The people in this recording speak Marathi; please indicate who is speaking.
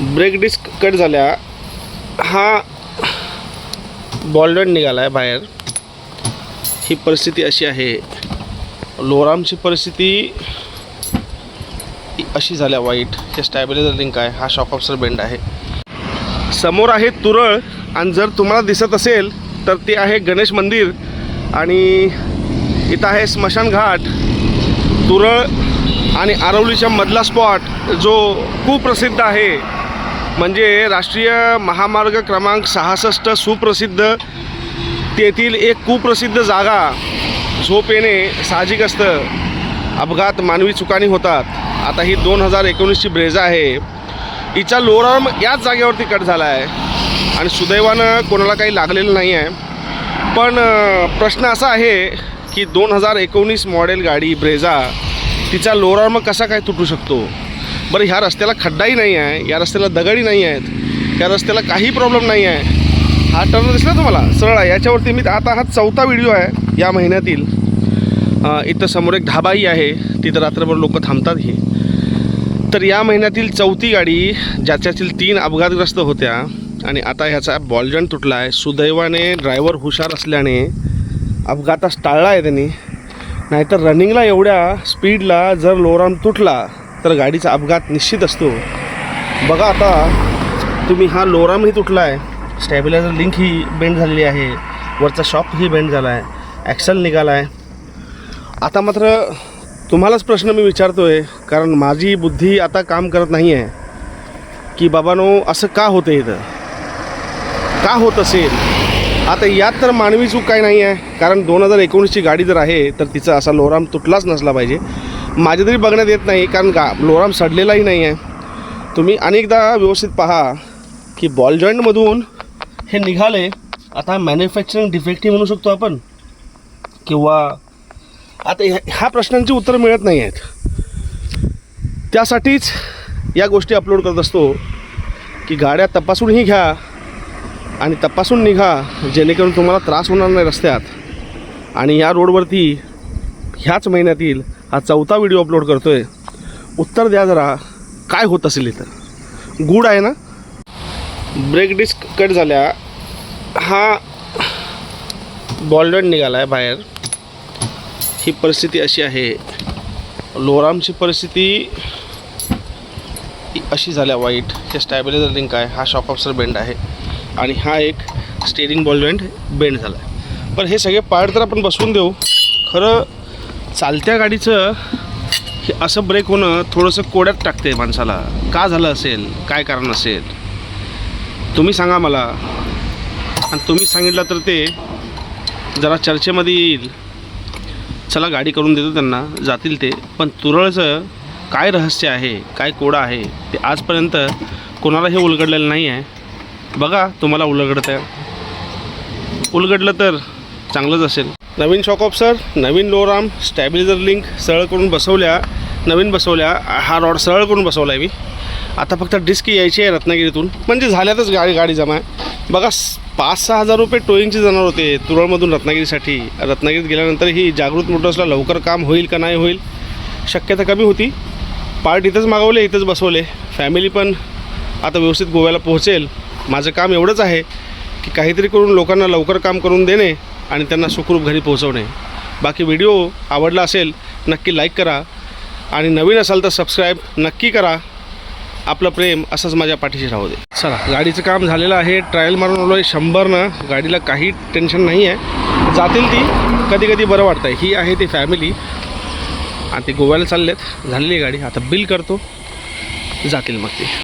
Speaker 1: ब्रेक डिस्क कट झाल्या. हा बॉलडन निघाला आहे बाहेर. ही परिस्थिती अशी आहे. लोरामची परिस्थिती अशी झाल्या वाईट. हे स्टॅबिलायझर लिंक आहे हा शॉक ऑफसर बेंड आहे. समोर आहे तुरळ. आणि जर तुम्हाला दिसत असेल तर ते आहे गणेश मंदिर. आणि इथं आहे स्मशान घाट. तुरळ आणि आरवलीच्या मधला स्पॉट जो कुप्रसिद्ध आहे. म्हणजे राष्ट्रीय महामार्ग क्रमांक सहासष्ट सुप्रसिद्ध तेथील एक कुप्रसिद्ध जागा झोप येणे साहजिक असतं अपघात मानवी चुकानी होतात. आता ही दोन हजार एकोणीसची ब्रेझा आहे. हिचा लोरम याच जागेवरती कट झाला आहे आणि सुदैवानं कोणाला काही लागलेलं नाही आहे पण प्रश्न असा आहे की दोन हजार एकोणीस मॉडेल गाडी ब्रेझा तिचा लोरार्म कसा काय तुटू शकतो? बरं ह्या रस्त्याला खड्डाही नाही आहे या रस्त्याला दगडी नाही आहेत या रस्त्याला काही प्रॉब्लेम नाही आहे. हा टर्न दिसला तुम्हाला? सरळ आहे. याच्यावरती मी आता हा चौथा व्हिडिओ आहे या महिन्यातील. इथं समोर एक ढाबाही आहे. तिथं रात्रभर लोक थांबतात ही. तर या महिन्यातील चौथी गाडी ज्याच्यातील तीन अपघातग्रस्त होत्या आणि आता ह्याचा बॉलजन तुटला आहे सुदैवाने ड्रायव्हर हुशार असल्याने अपघातास टाळला आहे त्यांनी. नाहीतर रनिंगला एवढ्या स्पीडला जर लोराम तुटला तर गाडीचा अपघात निश्चित असतो. बघा आता तुम्ही हा लोरामही तुटला आहे स्टॅबिलायझर लिंक ही बेंड झालेली आहे. वरचा शॉपही बेंड झाला आहे ॲक्सल निघाला आहे आता मात्र तुम्हालाच प्रश्न मी विचारतो आहे कारण माझी बुद्धी आता काम करत नाही आहे की बाबानो असं का होतं इथं? का होत असेल? आता यात तर मानवी चूक काही नाही आहे कारण दोन हजार एकोणीसची गाडी जर आहे तर तिचा असा लोराम तुटलाच नसला पाहिजे. माझ्या तरी बघण्यात येत नाही कारण गा लोराम सडलेलाही नाही आहे. तुम्ही अनेकदा व्यवस्थित पहा की बॉल जॉईंटमधून हे निघाले. आता मॅन्युफॅक्चरिंग डिफेक्टिव्ह म्हणू शकतो आपण. किंवा आता ह्या ह्या प्रश्नांची उत्तरं मिळत नाही आहेत. त्यासाठीच या गोष्टी अपलोड करत असतो की गाड्या तपासूनही घ्या आणि तपासून निघा जेणेकरून तुम्हाला त्रास होणार नाही रस्त्यात. आणि या रोडवरती ह्याच महिन्यातील हा चौथा व्हिडिओ अपलोड करतो आहे उत्तर द्या जरा काय होत असेल इथं? गुड आहे ना? ब्रेक डिस्क कट झाल्या. हा बॉलडन निघाला आहे बाहेर. ही परिस्थिती अशी आहे. लोरामची परिस्थिती अशी झाल्या वाईट. हे स्टॅबिलायझर लिंक आहे हा शॉक ऑफसर बेंड आहे. आणि हा एक स्टेरिंग बॉल बेंड बेंड झाला आहे पण हे सगळे पार्ट तर आपण बसवून देऊ. खरं चालत्या गाडीचं हे असं ब्रेक होणं थोडंसं कोड्यात टाकते माणसाला. का झालं असेल? काय कारण असेल? तुम्ही सांगा मला. आणि तुम्ही सांगितलं तर ते जरा चर्चेमध्ये येईल. चला गाडी करून देतो त्यांना. जातील ते. पण तुरळचं काय रहस्य आहे? काय कोडा आहे? ते आजपर्यंत कोणाला हे उलगडलेलं नाही आहे. बघा तुम्हाला उलगडतं आहे उलगडलं तर चांगलंच असेल. नवीन शॉकऑफ सर नवीन लोराम स्टॅबिलायझर लिंक सरळ करून बसवल्या नवीन बसवल्या हा रॉड सरळ करून बसवला आहे मी. आता फक्त डिस्क यायची आहे रत्नागिरीतून. म्हणजे झाल्यातच गाडी गाडी जमा आहे. बघा पाच सहा हजार रुपये टोईंगचे जाणार होते तुरळमधून रत्नागिरीसाठी. रत्नागिरीत गेल्यानंतर ही जागृत मोटर्सला लवकर काम होईल का नाही होईल शक्यता कमी होती. पार्ट इथंच मागवले इथंच बसवले. फॅमिली पण आता व्यवस्थित गोव्याला पोहोचेल. माझं काम एवढंच आहे की काहीतरी करून लोकांना लवकर काम करून देणे. आणि त्यांना सुखरूप घरी पोहोचवणे. बाकी व्हिडिओ आवडला असेल नक्की लाईक करा. आणि नवीन असाल तर सबस्क्राईब नक्की करा. आपलं प्रेम असंच माझ्या पाठीशी राहू दे. चला गाडीचं काम झालेलं आहे. ट्रायल मारून आलो आहे शंभरनं. गाडीला काही टेन्शन नाही आहे जातील ती. कधी कधी बरं वाटतं आहे ही आहे ती फॅमिली आणि ती गोव्याला चाललेत. झालेली आहे गाडी. आता बिल करतो. जातील मग ती.